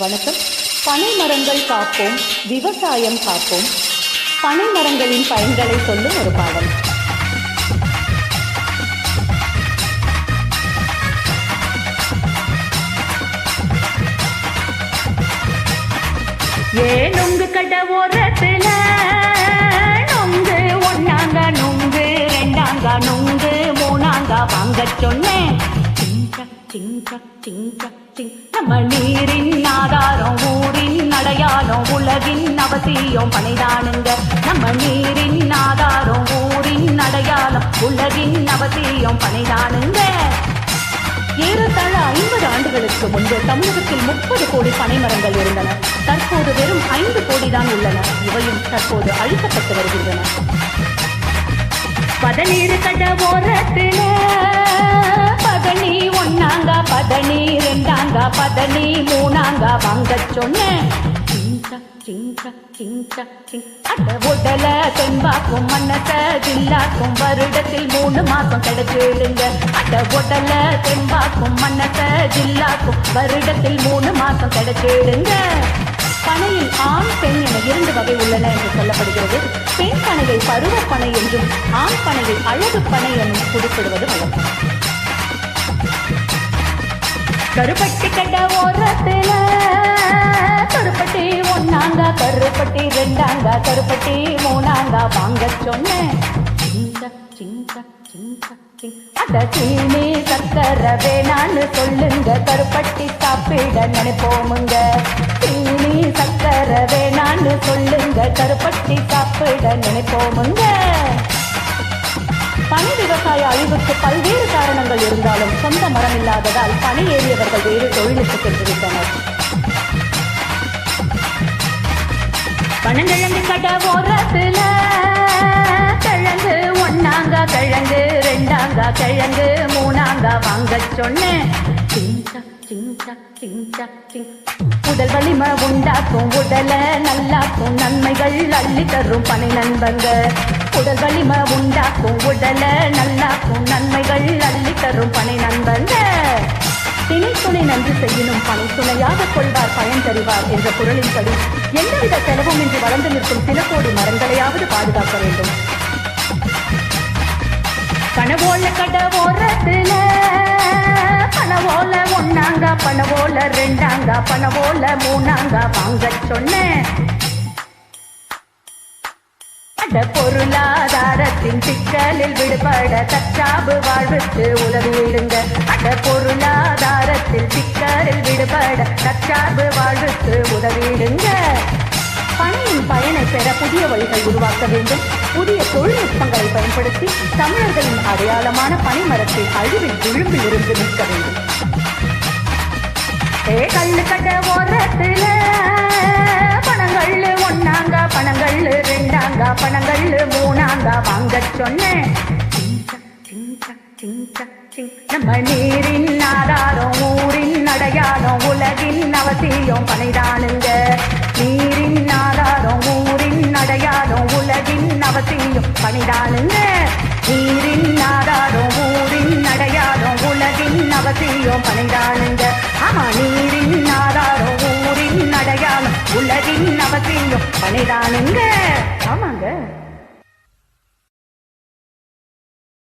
வணக்கம். பனை மரங்கள் காப்போம் விவசாயம் காப்போம். பனை மரங்களின் பயன்களை சொல்லும் ஒரு பாடல். ஏ நுங்கு கட்ட ஓரத்துல? நுங்கு ஒன்னாங்க நொங்கு ரெண்டாங்க நொங்கு மூணாங்க வாங்க சொன்னேன். சிங்க சிங்க சிங்க. சிங் நம்ம நீரின் ஆதாரம் ஊரின் அடையாளம் உலகின் அவசியம் பணிதானுங்க. நம்ம நீரின் ஆதாரம் ஊரின் அடையாளம் உலகின் அவசியம் பணிதானுங்க. ஏறத்தாழ ஐம்பது ஆண்டுகளுக்கு முன்பு தமிழகத்தில் முப்பது கோடி பனைமரங்கள் இருந்தன. தற்போது வெறும் ஐந்து கோடி தான் உள்ளன. இவையும் தற்போது அழிக்கப்பட்டு வருகின்றன. பதநீர் கட ஓரத்தில் பதனி ஒன்னாங்க பதநீர் ரெண்டாங்க பதனி மூணாங்க வாங்க சொன்னேன். சிங்க சிங்க அட உடல தெம்பாக்கும் மன்னத்த ஜில்லாக்கும் வருடத்தில் மூணு மாசம் கிடைச்சிடுங்க அட உடல தெம்பாக்கும் மன்னத்த ஜில்லாக்கும் வருடத்தில் மூணு மாசம் கிடைச்சிடுங்க பனையில் ஆண் பெண் என இரண்டு வகை உள்ளன என்று சொல்லப்படுகிறது. பெண் பனையை பருவ பனை என்றும் ஆண் பனையை அழகு பனை என்றும் குறிப்பிடுவது வழக்கம். கருப்பட்டி கட்ட ஓரத்துல. கருப்பட்டி ஒன்னாங்க கருப்பட்டி ரெண்டாங்க கருப்பட்டி மூணாங்க. வாங்க சொன்னேன் சிங்க சிங்க அட சீனி சக்கரை வேணான்னு சொல்லுங்க. கருப்பட்டி சாப்பிட நினைப்போமுங்க. சீனி சக்கரை வேணான்னு சொல்லுங்க. கருப்பட்டி சாப்பிட நினைப்போமுங்க. பனை விவசாய அழிவுக்கு பல்வேறு காரணங்கள் இருந்தாலும் சொந்த மரம் இல்லாததால் பனை ஏறியவர்கள் வேறு தொழிலுக்கு சென்றுவிட்டனர் பனங்கிழங்கு கட ஓரத்துல கிழங்கு ஒன்னாங்கா கிழங்கு ரெண்டாங்கா கிழங்கு மூணாங்கா வாங்க சொன்னேன். உடல் வலிமை உண்டாக்கும் உடல நல்லாக்கும். நன்மைகள் அள்ளி தரும் பனை நண்பங்க. உடல் வலிமை உண்டாக்கும் உடல நல்லாக்கும். நன்மைகள் அள்ளி தரும் பனை நண்பங்க. திணை துணை நன்றி செய்யினும் பணி துணையாக கொள்வார் பயன் தருவார் என்ற பொருளின்படி எந்தவித செலவும் இன்றி வளர்ந்து நிற்கும் சில கோடி மரங்களையாவது பாதுகாக்க வேண்டும். கனவோல கட ரெண்டாங்க பணம் போல மூணாங்க வாங்க சொன்னேன். அட பொருளாதாரத்தின் சிக்கலில் விடுபட தற்சாபு வாழ்வுக்கு உதவிடுங்க அட பொருளாதாரத்தில் சிக்கலில் விடுபட தற்சார்பு வாழ்வுக்கு உதவிடுங்க பணியின் பயனை பெற புதிய வழிகள் உருவாக்க வேண்டும். புதிய தொழில்நுட்பங்களை பயன்படுத்தி தமிழர்களின் அடையாளமான பனைமரத்தை அழிவில் விளிம்பில் இருந்து மீட்க வேண்டும். கல்லு கட்ட ஓரத்துல. பணங்கள் ஒன்னாங்க பணங்கள் ரெண்டாங்க பணங்கள் மூணாங்க. வாங்க சொன்னேன். நம்ம நீரின் ஆதாரம் ஊரின் அடையாளம் உலகின் அவசியம் பனைதானுங்க. நீரின் ஆதாரம் ஊரின் அடையாளம் உலகின் அவசியம் பனைதானுங்க. நீரின் ஆதாரம் ஊரின் அடையாளம் உலகின் அவசியம் பனைதானுங்க. நல்லதின் அவசியம் பணிதானுங்க. ஆமாங்க.